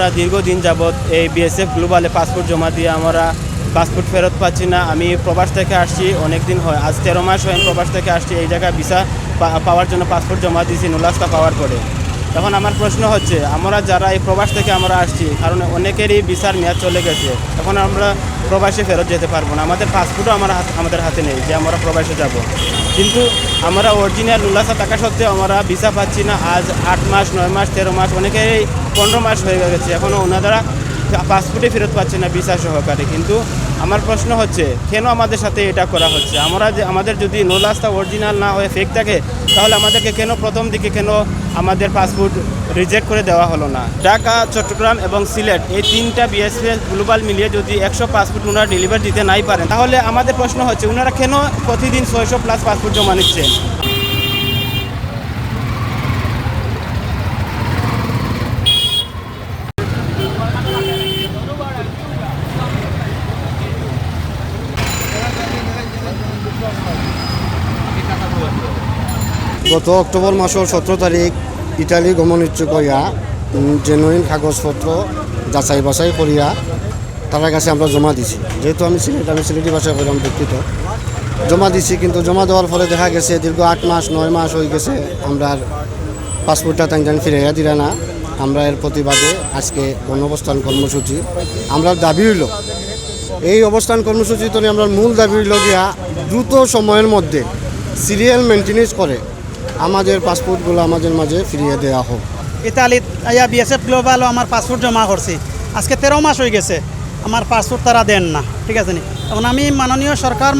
আমরা দীর্ঘদিন যাবৎ এই বিএসএফ গ্লোবালে পাসপোর্ট জমা দিয়ে আমরা পাসপোর্ট ফেরত পাচ্ছি না। আমি প্রবাস থেকে আসছি অনেক দিন হয় আজ তেরো মাস হয় প্রবাস থেকে আসছি। এই জায়গায় ভিসা পাওয়ার জন্য পাসপোর্ট জমা দিয়েছি নুলাস্তা পাওয়ার পরে। এখন আমার প্রশ্ন হচ্ছে, আমরা যারা এই প্রবাস থেকে আমরা আসছি, কারণ অনেকেরই ভিসার মেয়াদ চলে গেছে, এখন আমরা প্রবাসে ফেরত যেতে পারব না। আমাদের পাসপোর্টও আমার আমাদের হাতে নেই যে আমরা প্রবাসে যাব। কিন্তু আমরা অরিজিনাল নুলাসা থাকা সত্ত্বেও আমরা ভিসা পাচ্ছি না। আজ আট মাস, নয় মাস, তেরো মাস, অনেকেরই পনেরো মাস হয়ে গেছে। এখনও ওনারা পাসপোর্টে ফেরত পাচ্ছে না ভিসা সহকারে। কিন্তু আমার প্রশ্ন হচ্ছে, কেন আমাদের সাথে এটা করা হচ্ছে? আমরা যে আমাদের যদি নোলাস্তা অরিজিনাল না হয়ে ফেক থাকে, তাহলে আমাদেরকে কেন প্রথম দিকে কেন আমাদের পাসপোর্ট রিজেক্ট করে দেওয়া হলো না? ঢাকা, চট্টগ্রাম এবং সিলেট, এই তিনটা বিএসপিএস গ্লোবাল মিলিয়ে যদি একশো পাসপোর্ট ওনারা ডেলিভার দিতে নাই পারেন, তাহলে আমাদের প্রশ্ন হচ্ছে, ওনারা কেন প্রতিদিন ছয়শো প্লাস পাসপোর্ট জমা নিচ্ছেন? গত অক্টোবর মাসের সতেরো তারিখ ইটালি গমন ইচ্ছুক হইয়া জেনুইন কাগজপত্র যাচাই বাছাই করিয়া তার কাছে আমরা জমা দিছি। যেহেতু আমি সিলেট আমি সিলেটি ভাষায় কইলাম দুঃখিত। জমা দিছি, কিন্তু জমা দেওয়ার ফলে দেখা গেছে দীর্ঘ আট মাস, নয় মাস হয়ে গেছে আমরা পাসপোর্টটা তাই ফিরাইয়া দিলা না। আমরা এর প্রতিবাদে আজকে গণঅবস্থান কর্মসূচি। আমরা দাবি হইল, এই অবস্থান কর্মসূচি তো আমরা মূল দাবি হইল গিয়া, দ্রুত সময়ের মধ্যে সিরিয়াল মেনটেনেন্স করে আমাদের পাসপোর্টগুলো আমাদের মাঝে ফিরিয়ে দেওয়া হোক। ইতালিত আইয়া বিএসএফ গ্লোবালও আমার পাসপোর্ট জমা করছি। আজকে তেরো মাস হয়ে গেছে, আমার পাসপোর্ট তারা দেন না, ঠিক আছে নি? তখন আমি মাননীয় সরকার,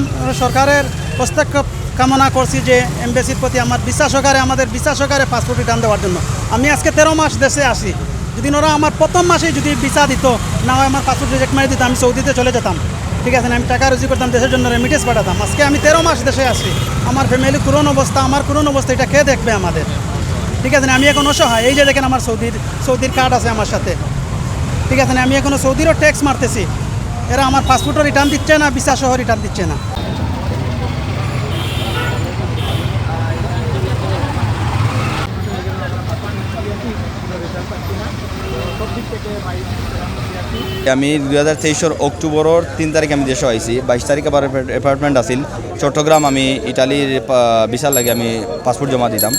সরকারের হস্তক্ষেপ কামনা করছি যে এমবেসির প্রতি আমার বিশ্বাস সহকারে আমাদের বিশ্বাস সহকারে পাসপোর্ট রিটার্ন দেওয়ার জন্য। আমি আজকে তেরো মাস দেশে আসি। যদি ওরা আমার প্রথম মাসেই যদি ভিসা দিত, না হয় আমার পাসপোর্ট রিজেক্ট মারি দিত, আমি সৌদিতে চলে যেতাম। ঠিক আছে আমি টাকা রুজি করতাম, দেশের জন্য রেমিটেন্স পাঠাতাম। আজকে আমি তেরো মাস দেশে আসি আমার ফ্যামিলি করুন অবস্থা, আমার করুন অবস্থা, এটা কে দেখবে আমাদের? ঠিক আছে আমি এখন অসহায়। এই যে দেখেন আমার সৌদির সৌদির কার্ড আছে আমার সাথে। ঠিক আছে আমি এখনও সৌদিরও ট্যাক্স মারতেছি। এরা আমার পাসপোর্টও রিটার্ন দিচ্ছে না ভিসা সহ রিটার্ন দিচ্ছে না। আমি দুই হাজার তেইশের অক্টোবরের তিন তারিখ আমি দেশে আইছি, বাইশ তারিখ আবার এপার্টমেন্ট আছিল। চট্টগ্রাম আমি ইটালির বিশাল লাগে, আমি পাসপোর্ট জমা দিতাম।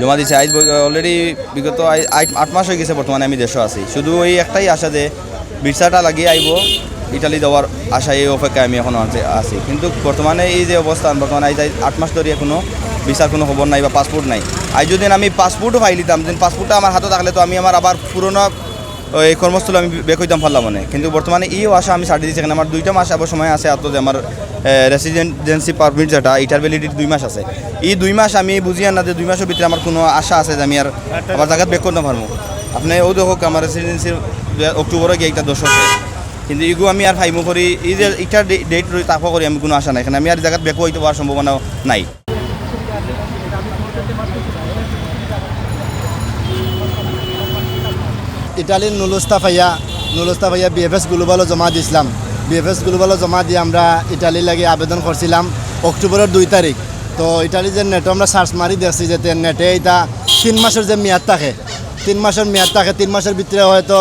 জমা দিছি আজ অলরেডি বিগত আট- মাস হয়ে গেছে বর্তমানে আমি দেশে আছি। শুধু ওই একটাই আশা যে ভিসাটা লাগিয়ে আইব, ইটালি দেওয়ার আশা এই অপেক্ষায় আমি এখনও আছে কিন্তু বর্তমানে এই যে অবস্থান বর্তমানে আজ আট মাস ধরে এখনও ভিসার কোনো খবর নাই বা পাসপোর্ট নাই। আজ যদি আমি পাসপোর্টও পাই যেন পাসপোর্টটা আমার হাতে থাকলে তো আমি আমার আবার পুরোনো এই কর্মস্থলে আমি বেক হইতাম পারলাম মানে কিন্তু বর্তমানে ইও আশা আমি ছাড়ি দিচ্ছি আমার দুইটা মাস আবার সময় আছে এত যে আমার রেসিডেন্সি পারমিট যেটা, এটার ভ্যালিডিটি দুই মাস আছে। এই দুই মাস আমি বুঝি না যে দুই মাসের ভিতরে আমার কোনো আশা আছে যে আমি আর আবার জায়গায় বেক করতে পারব। আপনি ও দেখো, আমার রেসিডেন্সির অক্টোবরে গিয়ে একটা দশ আছে। কিন্তু ইগু আমি আর ফাইমো করি, এই যে এটার ডেট তাকো করি, আমি কোনো আশা নাই। এখানে আমি আর জায়গায় বেক হইতে পারার সম্ভাবনা নাই। ইটালির নুলুস্তা ভাইয়া নুলুস্তা ভাইয়া বিএফএস গ্লোবালও জমা দিয়েছিলাম বিএফএস গ্লোবালও জমা দিয়ে আমরা ইটালির লাগে আবেদন করছিলাম অক্টোবরের দুই তারিখ। তো ইটালি যে নেটও আমরা সার্চ মারি দেখছি যে নেটে এটা তিন মাসের যে মেয়াদ থাকে। তিন মাসের মেয়াদ থাকে, তিন মাসের ভিতরে হয়তো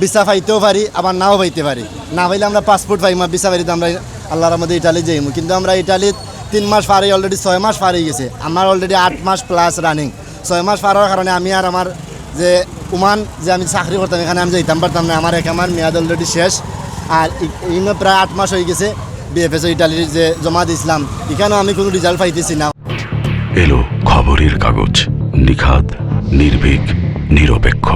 ভিসা পাইতেও পারি, আবার নাও পাইতে পারি। না পাইলে আমরা পাসপোর্ট পাইম ভিসা পাইতে আমরা আল্লাহর মধ্যে ইটালি যাইমু। কিন্তু আমরা ইটালিত তিন মাস পারি অলরেডি ছয় মাস পারি গেছে। আমার অলরেডি আট মাস প্লাস রানিং ছয় মাস পারার কারণে আমি আর আমার যে উমান যে আমি চাকরি করতাম, এখানে আমি যেতাম পারতাম না। আমার এক আমার মেয়াদ অলরেডি শেষ। আর ইনো প্রায় আট মাস হয়ে গেছে বিএফএস ইটালির যে জমা দিয়েছিলাম। এখানেও আমি কোনো রেজাল্ট পাইতেছি না। এলো খবরের কাগজ, নিখাদ, নির্ভীক, নিরপেক্ষ।